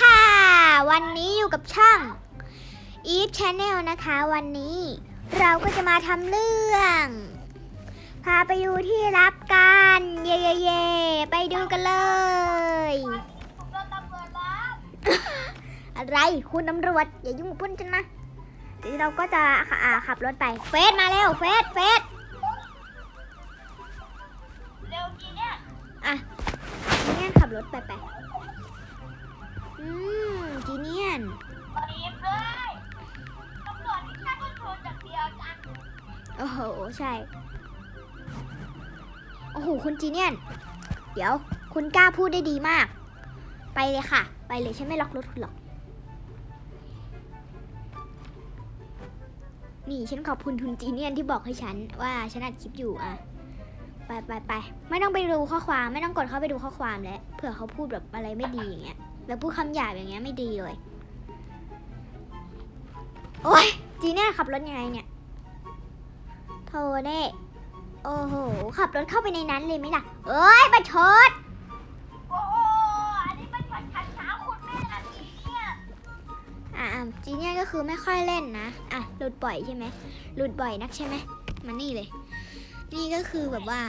ค่ะ วันนี้อยู่กับช่อง Eve Channel นะคะ วันนี้เราก็จะมาทำเรื่อง พาไปดูที่รับกันเย่เย่เย่ไปดูกันเลย อะไรคุณตำรวจ อย่ายุ่งกับพุ่นฉันนะเดี๋ยวเราก็จะอ่าขับรถไปเฟสมาเร็วเฟสเฟสเร็วจริงเนี่ยอะจีเนียนขับรถไปไป อืมจีเนียนรีบเลยตำรวจที่แค่ก็โทรจากเดียวจังโอ้โห ใช่ โอ้โห คุณจีเนียน เดี๋ยว คุณกล้าพูดได้ดีมาก ไปเลยค่ะ ไปเลยฉันไม่ล็อกรถคุณหรอก นี่ฉันขอบคุณคุณจีเนียนที่บอกให้ฉันว่าฉันอัดคลิปอยู่อะไปไปไปไม่ต้องไปดูข้อความไม่ต้องกดเข้าไปดูข้อความแล้วเผื่อเขาพูดแบบอะไรไม่ดีอย่างเงี้ย แบบพูดคำหยาบอย่างเงี้ยไม่ดีเลย โอ้ยจีเนียขับรถยังไงเนี่ยโทเน่โอ้โห ขับรถเข้าไปในนั้นเลยไหมล่ะ เอ้ยประชดโอ้โหอันนี้เป็นผัดชันเช้าคุณแม่นะจริงเนี่ยอะอะจีเนี่ยก็คือไม่ค่อยเล่นนะ อะ หลุดบ่อยใช่ไหมหลุดบ่อยนักใช่ไหมมานี่เลย นี่ก็คือแบบว่า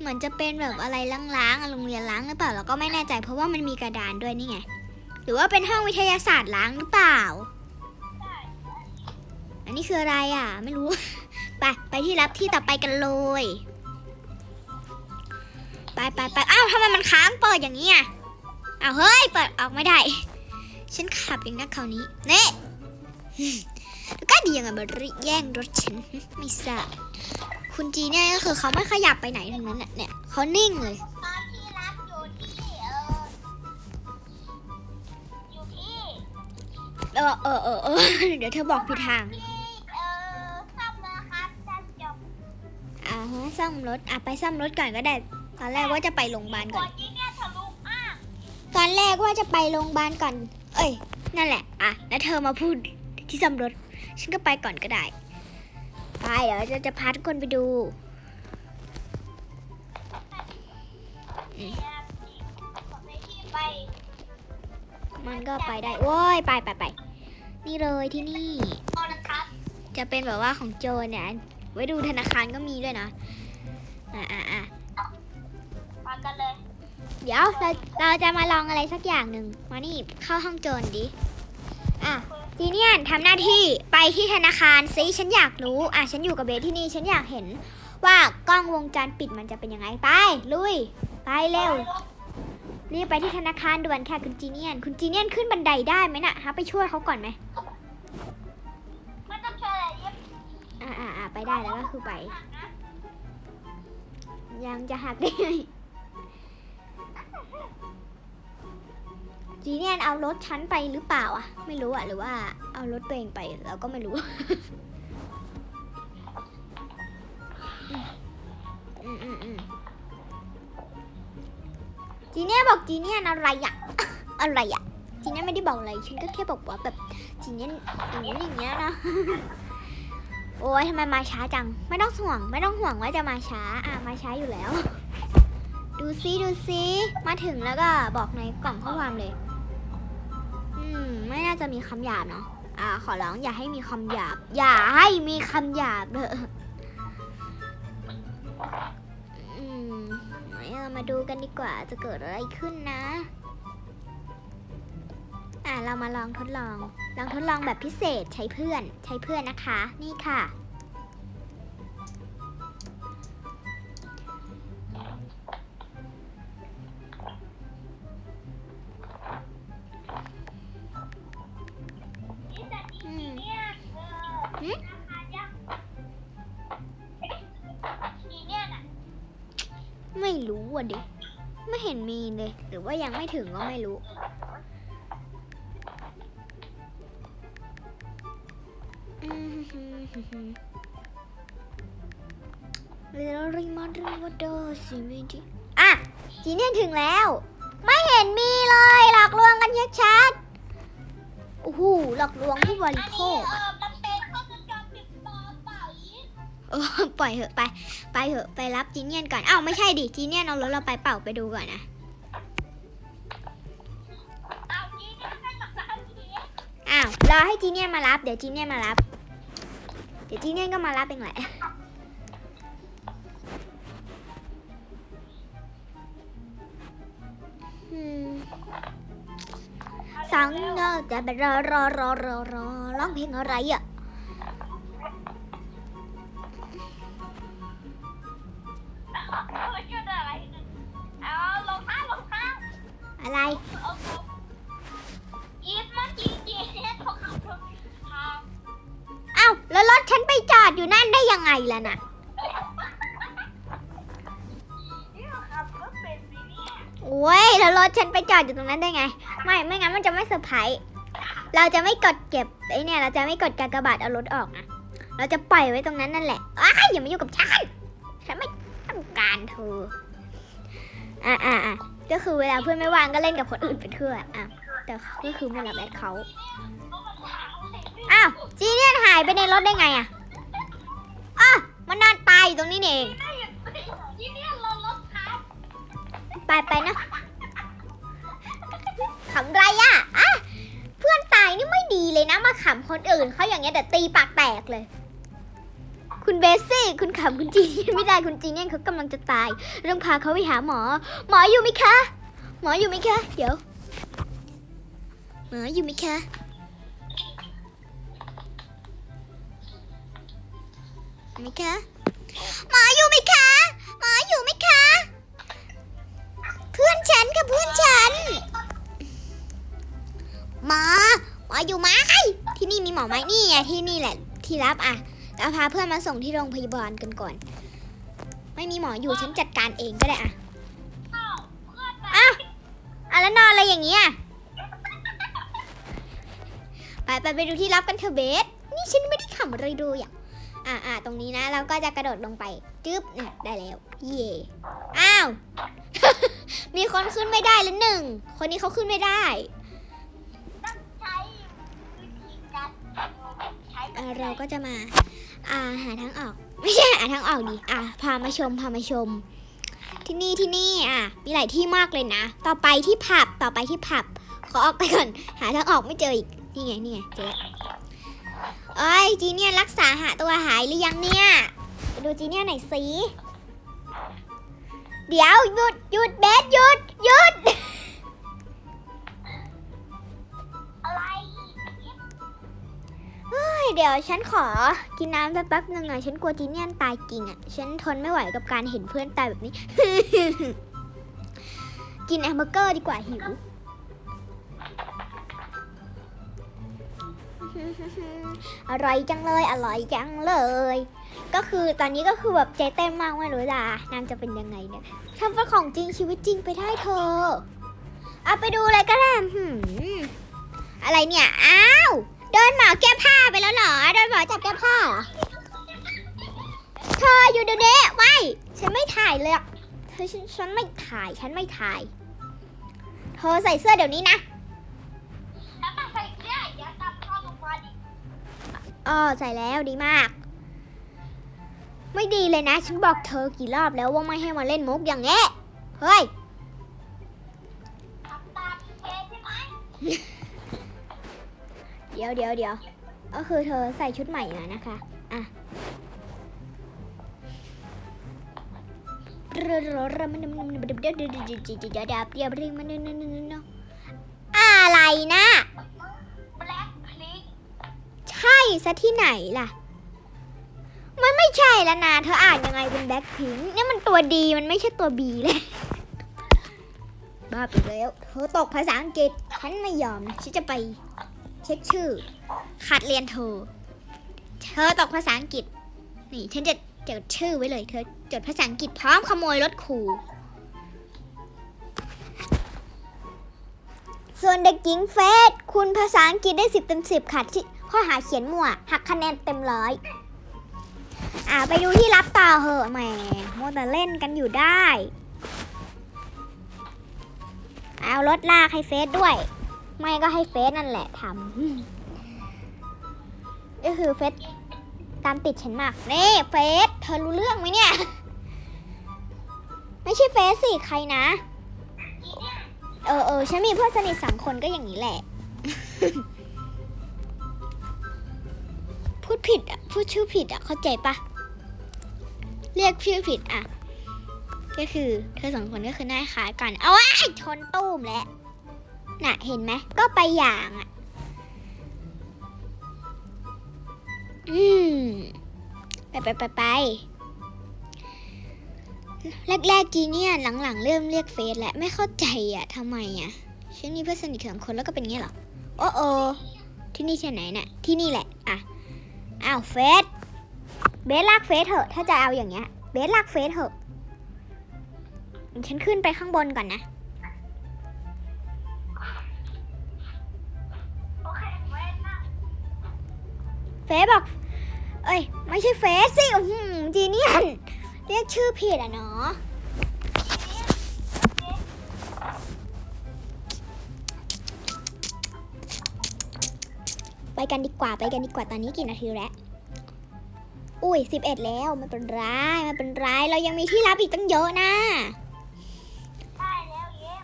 เหมือนจะเป็นแบบอะไรล้างๆโรงเรียนล้างหรือเปล่าเราก็ไม่แน่ใจเพราะว่ามันมีกระดานด้วยนี่ไง หรือว่าเป็นห้องวิทยาศาสตร์ล้างหรือเปล่า อันนี้คืออะไรอะ ไม่รู้ ไปไปที่รับที่ต่อไปกันเลย ไปไปไปอ้าวทำไมมันค้างเปิดอย่างนี้อะอ้าวเฮ้ย เปิดออกไม่ได้ ฉันขับเองนะคราวนี้เน่แล้วก็ดียังไงมาแย่งรถฉันไม่ทราบคุณจีเนี่ยก็คือเขาไม่ขยับไปไหนทั้งนั้นน่ะเนี่ยเขานิ่งเลย เออเออเออเออเดี๋ยวเธอบอกผิดทางที่เออซ่อมนะครับจะจบอ่าฮะซ่อมรถอะไปซ่อมรถก่อนก็ได้ ตอนแรกว่าจะไปโรงพยาบาลหัก่วอนจริงเนี่ยทะลุมากตอนแรกว่าจะไปโรงพยาบาลก่อน เอ้ย นั่นแหละ อะ แล้วเธอมาพูดที่ซ่อมรถ ฉันก็ไปก่อนก็ได้ ไป เดี๋ยวจะจะพาทุกคนไปดูเนี่ยผมในที่ไป มันก็ไปได้ โว้ย ไปไปไป นี่เลยที่นี่เอานะครับจะเป็นแบบว่าของโจรเนี่ย ไว้ดูธนาคารก็มีด้วยนะ อะอะอะมากันเลย เดี๋ยวเราเราจะมาลองอะไรสักอย่างหนึ่งมานี่เข้าห้องโจรดิ อะจีเนียนทำหน้าที่ไปที่ธนาคารซิฉันอยากรู้ อะฉันอยู่กับเบสที่นี่ฉันอยากเห็นว่ากล้องวงจรปิดมันจะเป็นยังไงไป ลุย ไปเร็ว รีบไปที่ธนาคารด่วนค่ะคุณจีเนียน คุณจีเนียนขึ้นบันไดได้ไหมน่ะฮะไปช่วยเขาก่อนไหมไม่ต้องเชิญอะไรยิบอ่าอ่าอ่าไปได้แล้วก็คือไป ยังจะหักได้ไงจีเนียนเอารถฉันไปหรือเปล่าอะ ไม่รู้อะหรือว่าเอารถตัวเองไปเราก็ไม่รู้ บอกจีเนียนอะไรอะอะไรอะจีเนียนไม่ได้บอกอะไร ฉันก็แค่บอกว่าแบบจีเนียนอย่างนี้อย่างเงี้ยนะ โอ้ยทำไมมาช้าจัง ไม่ต้องห่วง ไม่ต้องห่วงว่าจะมาช้า อะมาช้าอยู่แล้ว ดูซิดูซิมาถึงแล้วก็บอกในกล่องข้อความเลย อืม ไม่น่าจะมีคำหยาบเนาะ อ่า ขอร้องอย่าให้มีคำหยาบ อย่าให้มีคำหยาบเถอะ มาดูกันดีกว่าจะเกิดอะไรขึ้นนะ อ่าเรามาลองทดลอง ลองทดลองแบบพิเศษใช้เพื่อน ใช้เพื่อนนะคะ นี่ค่ะ ไม่รู้อะดิ ไม่เห็นมีเลย หรือว่ายังไม่ถึงก็ไม่รู้อืมฮึฮึฮึเรียริมาริวดอสิมิจิอะ จีเนียนถึงแล้ว ไม่เห็นมีเลย หลอกลวงกันชัดๆโอ้โหหลอกลวงผู้บริโภคเออะ ออปล่อยเหอะไป ไปเหอะไปรับจีเนียนก่อนอ้าวไม่ใช่ดิจีเนียนเอารถเราไปเป่าไปดูก่อนนะเอาจริงเนี่ยก็รอให้จีเนียนมารับ เดี๋ยวจีเนียนมารับ เดี๋ยวจีเนียนก็มารับเองแหละอืมสังเงอแต่รอรอรอรอรอร้องเพลงอะไรอะ อะไรเอาเอาอีฟมันจริงจริงเนี่ยเขาขับรถทางเอ้าแล้วรถฉันไปจอดอยู่นั่นได้ยังไงล่ะน่ะนี่เขาขับรถเป็นสิเนี่ยโอ้ยแล้วรถฉันไปจอดอยู่ตรงนั้นได้ไง ไม่ไม่งั้นมันจะไม่เซอร์ไพรส์เราจะไม่กดเก็บไอ้เนี่ย เราจะไม่กดกากบาทเอารถออกนะเราจะปล่อยไว้ตรงนั้นนั่นแหละอ้ายอย่ามายุ่งกับฉันฉันไม่ต้องการเธออะอะอะ ก็คือเวลาเพื่อนไม่ว่างก็เล่นกับคนอื่นไปเรื่อยอะแต่ก็คือไม่รับแอดเขาอ้าวจีเนียนหายไปในรถได้ไงอะอ้าวมันนอนตายอยู่ตรงนี้เองจีเนี่ยเรารถทับไปไปนะขำไรอะอะเพื่อนตายนี่ไม่ดีเลยนะมาขำคนอื่นเขาอย่างเงี้ยเดี๋ยวตีปากแตกเลย คุณเบสซี่คุณขำคุณจีเนียนไม่ได้คุณจีเนียนเขากำลังจะตายต้องพาเขาไปหาหมอ หมออยู่ไหมคะ หมออยู่ไหมคะ เดี๋ยว หมออยู่ไหมคะไหมคะหมออยู่ไหมคะหมออยู่ไหมคะ เพื่อนฉันค่ะเพื่อนฉันหมอหมออยู่ไหมที่นี่มีหมอไหมนี่ไงที่นี่แหละที่รับอะ เราพาเพื่อนมาส่งที่โรงพยาบาลกันก่อน ไม่มีหมออยู่ฉันจัดการเองก็ได้อะอ้าวเพื่อนไปอ้าวอะแล้วนอนอะไรอย่างเงี้ยไปไปไปดูที่รับกันเถอะเบส นี่ฉันไม่ได้ขำอะไรดูอะอะอะตรงนี้นะ เราก็จะกระโดดลงไปจึ๊บเนี่ยได้แล้ว เย่อ้าว มีคนขึ้นไม่ได้แล้วหนึ่ง คนนี้เขาขึ้นไม่ได้ เราก็จะมาอ่าหาทางออก ไม่ใช่หาทางออกดิอะพามาชมพามาชม ที่นี่ที่นี่อะมีหลายที่มากเลยนะ ต่อไปที่ผับต่อไปที่ผับ ขอออกไปก่อน หาทางออกไม่เจออีกนี่ไงนี่ไงเจอแล้วเอ้ยจีเนี่ยรักษาหาตัวหายหรือยังเนี่ยดูจีเนี่ยหน่อยสิเดี๋ยวหยุดหยุดเบสหยุดหยุด เดี๋ยวฉันขอกินน้ำแป๊บๆหนึ่งอะ ฉันกลัวจีเนียนตายจริงอะ ฉันทนไม่ไหวกับการเห็นเพื่อนตายแบบนี้ กินแฮมเบอร์เกอร์ดีกว่าหิว อร่อยจังเลย อร่อยจังเลย ก็คือตอนนี้ก็คือแบบใจเต้นมากไม่รู้ล่ะนางจะเป็นยังไงเนี่ยทำเป็นของจริงชีวิตจริงไปได้เธอเอาไปดูเลยก็ได้อะไรเนี่ย อ้าว โดนหมอแก้ผ้าไปแล้วเหรอ โดนหมอจับแก้ผ้าเหรอ เธออยู่เดี๋ยวนี้ไว้ฉันไม่ถ่ายเลยอะเธอฉันฉันไม่ถ่าย ฉันไม่ถ่าย เธอใส่เสื้อเดี๋ยวนี้นะ แล้วมาใส่เสื้ออย่าตามเข้าโรงพยาบาลดิอ๋อใส่แล้วดีมาก ไม่ดีเลยนะ ฉันบอกเธอกี่รอบแล้วว่าไม่ให้มาเล่นมุกอย่างเงี้ย เฮ้ย ทำตามเคใช่ไหมเดี๋ยวเดี๋ยวเดี๋ยวก็คือเธอใส่ชุดใหม่มานะคะ อะรอะไรนะแบล็คพิงใช่ซะที่ไหนล่ะ มันไม่ใช่แล้วนะเธออ่านยังไงเป็นแบ็คพิงนี่มันตัวดีมันไม่ใช่ตัวบีเลยบ้าไปแล้ว เธอตกภาษาอังกฤษ ฉันไม่ยอมนะ ฉันจะไป เช็คชื่อขัดเรียนเธอ เธอตกภาษาอังกฤษ นี่ฉันจะจดชื่อไว้เลย เธอจดภาษาอังกฤษพร้อมขโมยรถครูส่วนเด็กหญิงเฟสคุณภาษาอังกฤษได้สิบเต็มสิบค่ะที่ข้อหาเขียนมั่ว หักคะแนนเต็มร้อยอ่าไปดูที่รับต่อเหอะแหมโมวแต่เล่นกันอยู่ได้ เอารถลากให้เฟสด้วย ไม่ก็ให้เฟสนั่นแหละทำก็คือเฟสตามติดฉันมากนี่เฟสเธอรู้เรื่องไหมเนี่ย ไม่ใช่เฟสสิใครนะ เออเออฉันมีเพื่อนสนิทสามคนก็อย่างนี้แหละ พูดผิดอะ พูดชื่อผิดอะ เข้าใจปะเรียกชื่อผิดอะ ก็คือเธอสองคนก็คือหน้าคล้ายกัน เอาไว้ชนตู้มแล้ว น่ะเห็นไหมก็ไปอย่างอะ อืม ไปไปไปไปแรกๆจีเนี่ยหลังๆ เริ่มเรียกเฟซและไม่เข้าใจอะทำไมอะฉันมีเพื่อนสนิทสองคนแล้วก็เป็นงี้หรอ โอ้โอที่นี่ที่ไหนน่ะ ที่นี่แหละ อะ อ้าวเฟซเบสลากเฟซเถอะ ถ้าจะเอาอย่างเงี้ย เบสลากเฟซเถอะ ฉันขึ้นไปข้างบนก่อนนะ ซบอก เอ้ย ไม่ใช่เฟซสิอื้อหือจีเนียนเรียกชื่อผิดอะเนาะไปกันดีกว่าไปกันดีกว่าตอนนี้กี่นาทีแล้ว อุ้ยสิบเอ็ดแล้วไม่เป็นไรไม่เป็นไรเรายังมีที่รับอีกตั้งเยอะนะได้แล้วเย้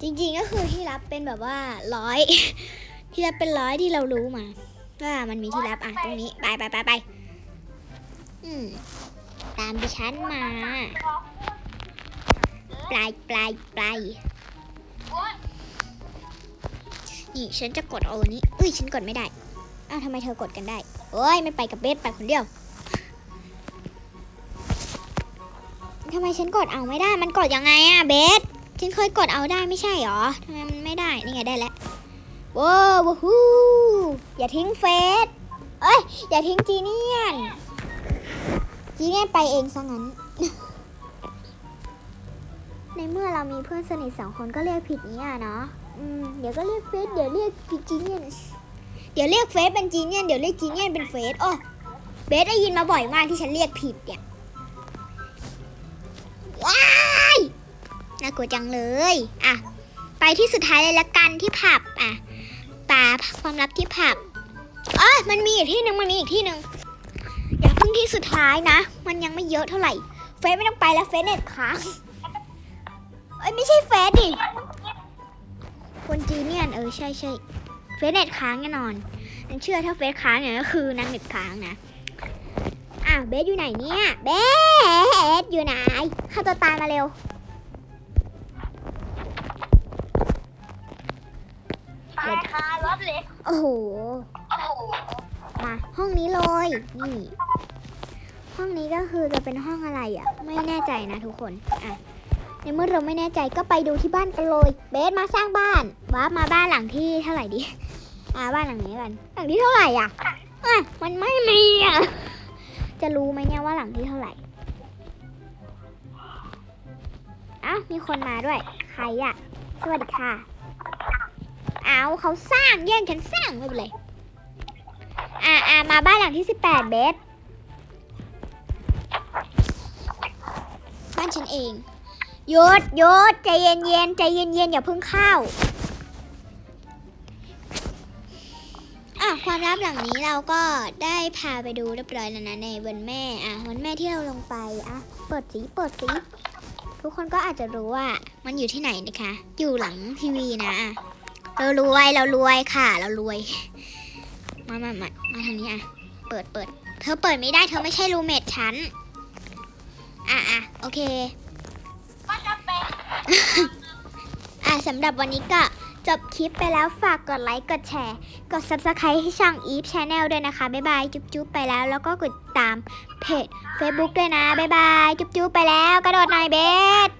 จริงๆก็คือที่รับเป็นแบบว่าร้อยที่รับเป็นร้อยที่เรารู้มา ว่ามันมีที่รับอะตรงนี้ไปไปไปไปอืมตามดิฉันมา ปลายปลายปลายนี่ฉันจะกดเอาอันนี้เอ้ยฉันกดไม่ได้ อ้าวทำไมเธอกดกันได้ โอ้ยไม่ไปกับเบสไปคนเดียวทำไมฉันกดเอาไม่ได้ มันกดยังไงอะเบส ฉันเคยกดเอาได้ไม่ใช่หรอทำไมมันไม่ได้ นี่ไงได้แล้วว้าววู้ อย่าทิ้งเฟสเอ้ย อย่าทิ้งจีเนียน จีเนียนไปเองซะงั้น ในเมื่อเรามีเพื่อนสนิทสองคนก็เรียกผิดนี้อะเนาะอืมเดี๋ยวก็เรียกเฟสเดี๋ยวเรียกจีเนียน เดี๋ยวเรียกเฟสเป็นจีเนียน เดี๋ยวเรียกจีเนียนเป็นเฟสโอ้เบสได้ยินมาบ่อยมากที่ฉันเรียกผิดเนี่ย ว้ายน่ากลัวจังเลย อะ ไปที่สุดท้ายเลยละกันที่ผับอะ ป่าความลับที่ผับเอ๋อมันมีอีกที่หนึ่งมันมีอีกที่หนึ่งอย่าเพิ่งที่สุดท้ายนะ มันยังไม่เยอะเท่าไหร่ เฟสไม่ต้องไปแล้วเฟสเน็ตค้างเอ้ยไม่ใช่เฟสดิคนจีเนียนเออใช่ใช่เฟสเน็ตค้างแน่นอนนันเชื่อถ้าเฟสค้างเนี่ยก็คือนางเน็ตค้างนะอ้าวเบสอยู่ไหนเนี่ยเบสอยู่ไหนฆ่าตัวตายมาเร็วายคารถเลยโอ้โห โอ้โหมาห้องนี้เลย นี่ ห้องนี้ก็คือจะเป็นห้องอะไรอะ ไม่แน่ใจนะทุกคน อะ ในเมื่อเราไม่แน่ใจก็ไปดูที่บ้านกันเลย เบสมาสร้างบ้านว้าร์ปมาบ้านหลังที่เท่าไหร่ดี อ่าบ้านหลังนี้กัน หลังที่เท่าไหร่อะอะมันไม่มีอะ จะรู้ไหมเนี่ยว่าหลังที่เท่าไหร่อ้าวมีคนมาด้วย ใครอะ สวัสดีค่ะ เอาเขาสร้างแย่งฉันสร้างไม่เป็นไรอ่าอ่ามาบ้านหลังที่สิบแปดเบสบ้านฉันเองยุดหยุดใจเย็นเย็นใจเย็นเย็นอย่าเพิ่งเข้าอะความลับหลังนี้เราก็ได้พาไปดูเรียบร้อยแล้วนะในวันแม่อะวันแม่ที่เราลงไปอะเปิดสีเปิดสีทุกคนก็อาจจะรู้ว่ามันอยู่ที่ไหนนะคะ อยู่หลังทีวีนะอะ เรารวยเรารวยค่ะ เรารวย มามามามาทางนี้อะ เปิดเปิด เธอเปิดไม่ได้เธอไม่ใช่รูเมทฉัน อะอะโอเคมันจะเป็นอะสำหรับวันนี้ก็จบคลิปไปแล้วฝากกดไลค์ กดแชร์ กด subscribe ให้ช่อง Eve Channel ด้วยนะคะ บ๊ายบาย จุ๊บจุ๊บไปแล้ว แล้วก็กดตามเพจ Facebook ด้วยนะ บ๊ายบาย จุ๊บจุ๊บไปแล้ว กระโดดหน่อยเบส